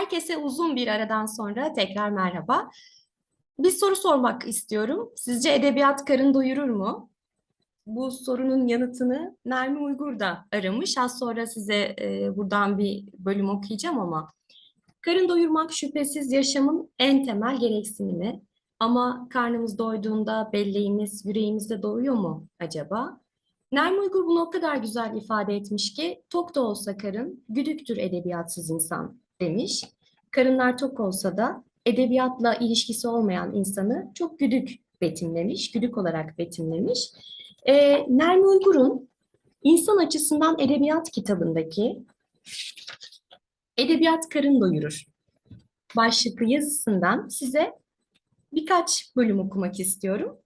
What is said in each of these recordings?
Herkese uzun bir aradan sonra tekrar merhaba. Bir soru sormak istiyorum. Sizce edebiyat karın doyurur mu? Bu sorunun yanıtını Nermin Uygur da aramış. Az sonra size e, buradan bir bölüm okuyacağım ama karın doyurmak şüphesiz yaşamın en temel gereksinimi. Ama karnımız doyduğunda belleğimiz, yüreğimiz de doyuyor mu acaba? Nermin Uygur bunu o kadar güzel ifade etmiş ki tok da olsa karın, güdüktür edebiyatsız insan demiş. Karınlar tok olsa da edebiyatla ilişkisi olmayan insanı çok güdük betimlemiş, güdük olarak betimlemiş. Ee, Nermin Uygur'un İnsan Açısından Edebiyat kitabındaki Edebiyat Karın Doyurur başlıklı yazısından size birkaç bölüm okumak istiyorum.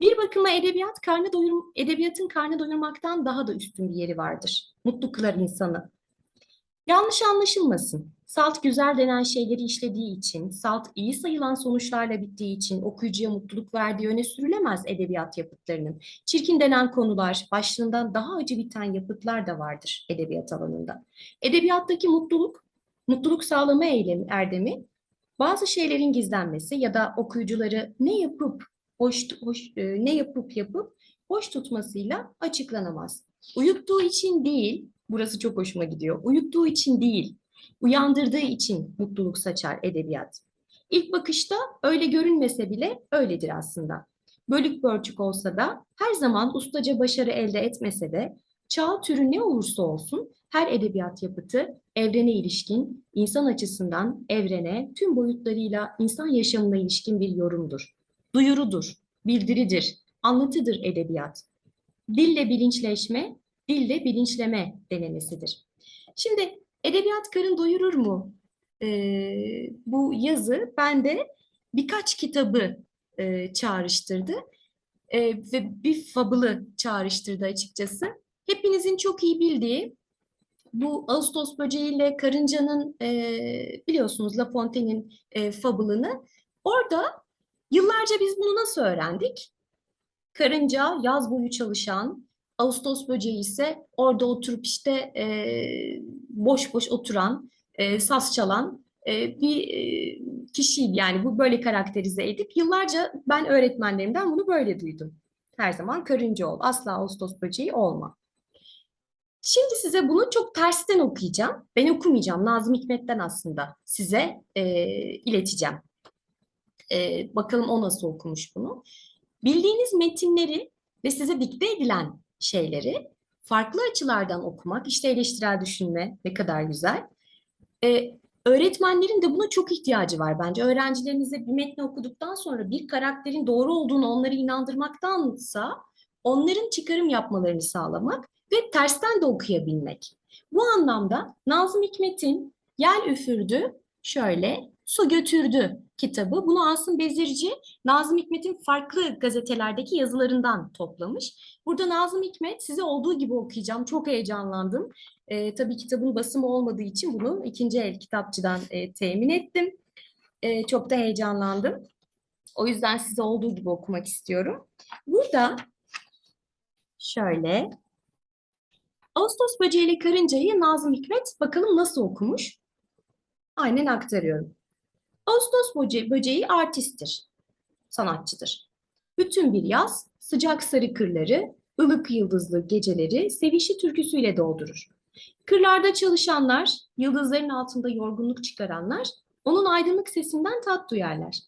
Bir bakıma edebiyat karnı doyur, edebiyatın karnı doyurmaktan daha da üstün bir yeri vardır. Mutlu kılar insanı. Yanlış anlaşılmasın. Salt güzel denen şeyleri işlediği için, salt iyi sayılan sonuçlarla bittiği için okuyucuya mutluluk verdiği öne sürülemez edebiyat yapıtlarının. Çirkin denen konular, başlığından daha acı biten yapıtlar da vardır edebiyat alanında. Edebiyattaki mutluluk, mutluluk sağlama eylemi, erdemi, bazı şeylerin gizlenmesi ya da okuyucuları ne yapıp hoş, hoş e, ne yapıp yapıp hoş tutmasıyla açıklanamaz. Uyuttuğu için değil, burası çok hoşuma gidiyor. Uyuttuğu için değil, uyandırdığı için mutluluk saçar edebiyat. İlk bakışta öyle görünmese bile öyledir aslında. Bölük pörçük olsa da her zaman ustaca başarı elde etmese de çağ türü ne olursa olsun her edebiyat yapıtı evrene ilişkin, insan açısından evrene tüm boyutlarıyla insan yaşamına ilişkin bir yorumdur. Duyurudur, bildiridir, anlatıdır edebiyat. Dille bilinçleşme, dille bilinçleme denemesidir. Şimdi edebiyat karın doyurur mu? Ee, bu yazı bende birkaç kitabı e, çağrıştırdı e, ve bir fabılı çağrıştırdı açıkçası. Hepinizin çok iyi bildiği bu Ağustos böceğiyle karıncanın e, biliyorsunuz La Fontaine'in e, fabılını orada yıllarca biz bunu nasıl öğrendik? Karınca yaz boyu çalışan, Ağustos böceği ise orada oturup işte e, boş boş oturan, e, saz çalan e, bir e, kişiydi. Yani bu böyle karakterize edip yıllarca ben öğretmenlerimden bunu böyle duydum. Her zaman karınca ol, asla Ağustos böceği olma. Şimdi size bunu çok tersten okuyacağım. Ben okumayacağım. Nazım Hikmet'ten aslında size e, ileteceğim. E, bakalım o nasıl okumuş bunu. Bildiğiniz metinleri ve size dikte edilen şeyleri farklı açılardan okumak, işte eleştirel düşünme ne kadar güzel. E, öğretmenlerin de buna çok ihtiyacı var bence. Öğrencilerinize bir metni okuduktan sonra bir karakterin doğru olduğunu onları inandırmaktansa onların çıkarım yapmalarını sağlamak ve tersten de okuyabilmek. Bu anlamda Nazım Hikmet'in Yel Üfürdü şöyle Su Götürdü kitabı. Bunu Asım Bezirci Nazım Hikmet'in farklı gazetelerdeki yazılarından toplamış. Burada Nazım Hikmet size olduğu gibi okuyacağım. Çok heyecanlandım. E, tabii kitabın basımı olmadığı için bunu ikinci el kitapçıdan e, temin ettim. E, çok da heyecanlandım. O yüzden size olduğu gibi okumak istiyorum. Burada şöyle Ağustos böceğiyle karıncayı Nazım Hikmet bakalım nasıl okumuş? Aynen aktarıyorum. Ağustos böce böceği artisttir, sanatçıdır. Bütün bir yaz sıcak sarı kırları, ılık yıldızlı geceleri sevişi türküsüyle doldurur. Kırlarda çalışanlar, yıldızların altında yorgunluk çıkaranlar, onun aydınlık sesinden tat duyarlar.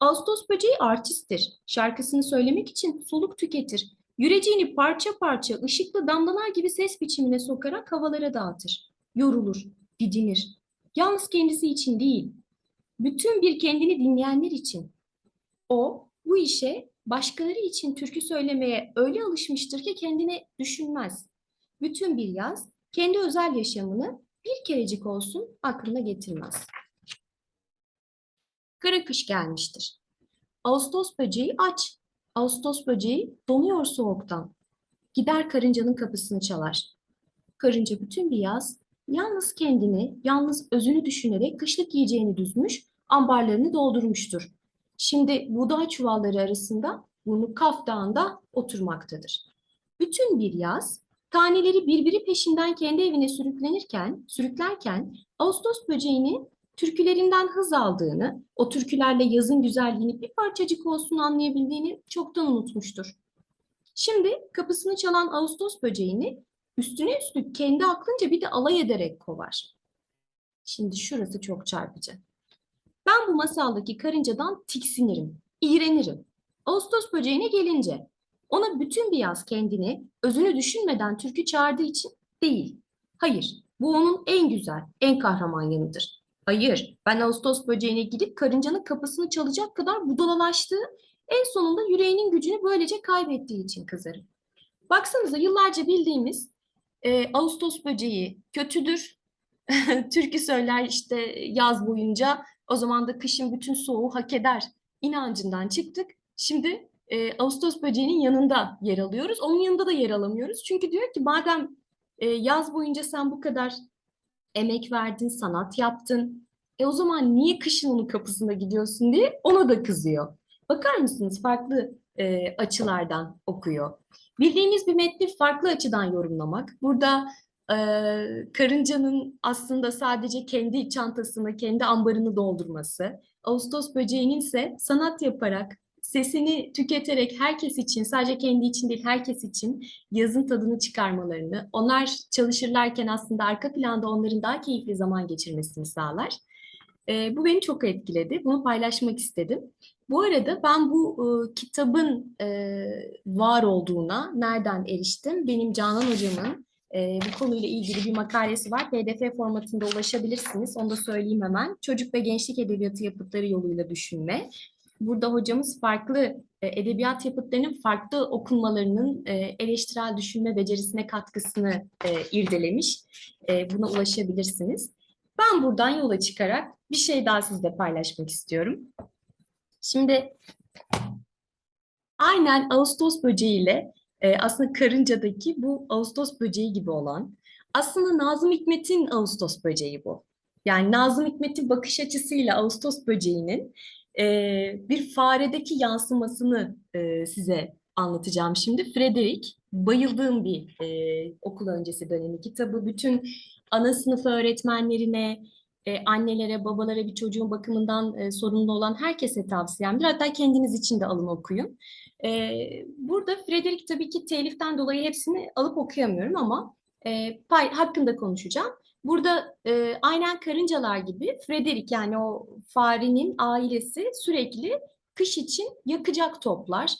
Ağustos böceği artisttir. Şarkısını söylemek için soluk tüketir. Yüreceğini parça parça ışıklı damlalar gibi ses biçimine sokarak havalara dağıtır. Yorulur, didinir. Yalnız kendisi için değil, bütün bir kendini dinleyenler için. O bu işe başkaları için türkü söylemeye öyle alışmıştır ki kendine düşünmez. Bütün bir yaz kendi özel yaşamını bir kerecik olsun aklına getirmez. Kara kış gelmiştir. Ağustos böceği aç. Ağustos böceği donuyor soğuktan. Gider karıncanın kapısını çalar. Karınca bütün bir yaz yalnız kendini, yalnız özünü düşünerek kışlık yiyeceğini düzmüş, ambarlarını doldurmuştur. Şimdi buğday çuvalları arasında burnu Kaf Dağı'nda oturmaktadır. Bütün bir yaz taneleri birbiri peşinden kendi evine sürüklenirken, sürüklerken Ağustos böceğini türkülerinden hız aldığını, o türkülerle yazın güzelliğini bir parçacık olsun anlayabildiğini çoktan unutmuştur. Şimdi kapısını çalan Ağustos böceğini üstüne üstlük kendi aklınca bir de alay ederek kovar. Şimdi şurası çok çarpıcı. Ben bu masaldaki karıncadan tiksinirim, iğrenirim. Ağustos böceğine gelince ona bütün bir yaz kendini özünü düşünmeden türkü çağırdığı için değil. Hayır, bu onun en güzel, en kahraman yanıdır. Hayır, ben Ağustos böceğine gidip karıncanın kapısını çalacak kadar budalalaştığı, en sonunda yüreğinin gücünü böylece kaybettiği için kızarım. Baksanıza yıllarca bildiğimiz e, Ağustos böceği kötüdür, türkü söyler işte yaz boyunca, o zaman da kışın bütün soğuğu hak eder inancından çıktık. Şimdi e, Ağustos böceğinin yanında yer alıyoruz. Onun yanında da yer alamıyoruz. Çünkü diyor ki madem e, yaz boyunca sen bu kadar emek verdin, sanat yaptın. E o zaman niye kışın onun kapısına gidiyorsun diye ona da kızıyor. Bakar mısınız farklı e, açılardan okuyor. Bildiğimiz bir metni farklı açıdan yorumlamak. Burada e, karıncanın aslında sadece kendi çantasını, kendi ambarını doldurması. Ağustos böceğinin ise sanat yaparak, sesini tüketerek herkes için, sadece kendi için değil herkes için yazın tadını çıkarmalarını, onlar çalışırlarken aslında arka planda onların daha keyifli zaman geçirmesini sağlar. E, bu beni çok etkiledi. Bunu paylaşmak istedim. Bu arada ben bu e, kitabın e, var olduğuna nereden eriştim? Benim Canan hocamın e, bu konuyla ilgili bir makalesi var. PDF formatında ulaşabilirsiniz. Onu da söyleyeyim hemen. Çocuk ve gençlik edebiyatı yapıtları yoluyla düşünme. Burada hocamız farklı e, edebiyat yapıtlarının farklı okunmalarının e, eleştirel düşünme becerisine katkısını e, irdelemiş. Buna ulaşabilirsiniz. Ben buradan yola çıkarak bir şey daha sizle paylaşmak istiyorum. Şimdi aynen Ağustos böceğiyle e, aslında karıncadaki bu Ağustos böceği gibi olan aslında Nazım Hikmet'in Ağustos böceği bu. Yani Nazım Hikmet'in bakış açısıyla Ağustos böceğinin e, bir faredeki yansımasını e, size anlatacağım şimdi. Frederick, bayıldığım bir e, okul öncesi dönemi kitabı. Bütün ana sınıf öğretmenlerine, e, annelere, babalara bir çocuğun bakımından e, sorumlu olan herkese tavsiyemdir. Hatta kendiniz için de alın okuyun. E, burada Frederick tabii ki teliften dolayı hepsini alıp okuyamıyorum ama e, pay hakkında konuşacağım. Burada e, aynen karıncalar gibi Frederick yani o farenin ailesi sürekli kış için yakacak toplar.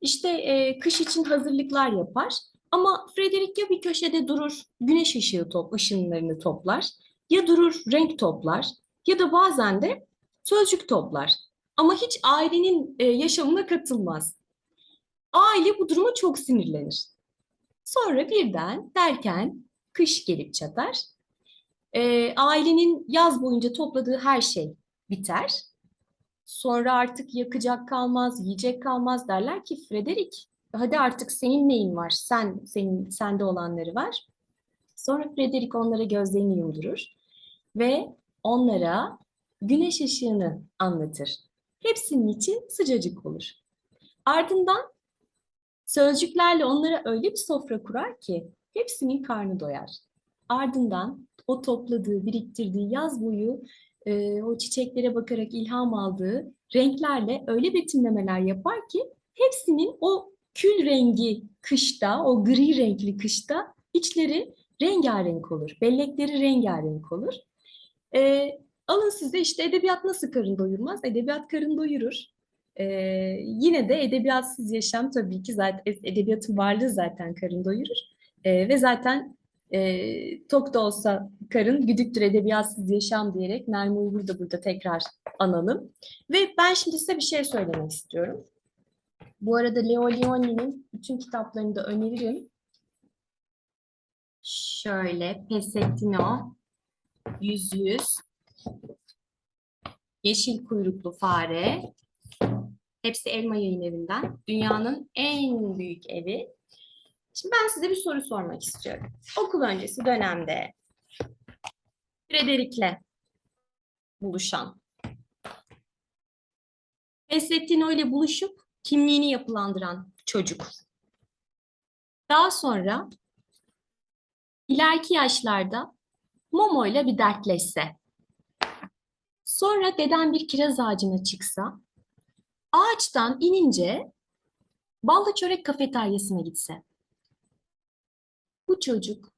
İşte e, kış için hazırlıklar yapar. Ama Frederick ya bir köşede durur, güneş ışığı top, ışınlarını toplar ya durur renk toplar ya da bazen de sözcük toplar. Ama hiç ailenin e, yaşamına katılmaz. Aile bu duruma çok sinirlenir. Sonra birden derken kış gelip çatar. E, ailenin yaz boyunca topladığı her şey biter. Sonra artık yakacak kalmaz, yiyecek kalmaz derler ki Frederick hadi artık senin neyin var? Sen senin sende olanları var. Sonra Frederick onlara gözlerini yumdurur ve onlara güneş ışığını anlatır. Hepsinin için sıcacık olur. Ardından sözcüklerle onlara öyle bir sofra kurar ki hepsinin karnı doyar. Ardından o topladığı, biriktirdiği yaz boyu e, o çiçeklere bakarak ilham aldığı renklerle öyle betimlemeler yapar ki hepsinin o kül rengi kışta, o gri renkli kışta içleri rengarenk olur. Bellekleri rengarenk olur. E, alın size işte edebiyat nasıl karın doyurmaz? Edebiyat karın doyurur. E, yine de edebiyatsız yaşam tabii ki zaten edebiyatın varlığı zaten karın doyurur. E, ve zaten e, tok da olsa karın güdüktür edebiyatsız yaşam diyerek Nermi Uygur da burada tekrar analım. Ve ben şimdi size bir şey söylemek istiyorum. Bu arada Leo Leoni'nin bütün kitaplarını da öneririm. Şöyle Pesettino, Yüz Yüz, Yeşil Kuyruklu Fare, hepsi Elma Yayın Evi'nden. Dünyanın en büyük evi. Şimdi ben size bir soru sormak istiyorum. Okul öncesi dönemde Frederick'le buluşan, Pesettino ile buluşup kimliğini yapılandıran çocuk. Daha sonra ileriki yaşlarda Momo ile bir dertleşse, sonra deden bir kiraz ağacına çıksa, ağaçtan inince ballı çörek kafeteryasına gitse. Bu çocuk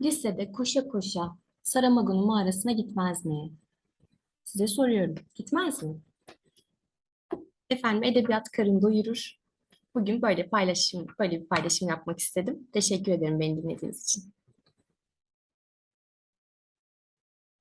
lisede koşa koşa Saramago'nun mağarasına gitmez mi? Size soruyorum. Gitmez mi? Efendim edebiyat karın doyurur. Bugün böyle paylaşım, böyle bir paylaşım yapmak istedim. Teşekkür ederim beni dinlediğiniz için.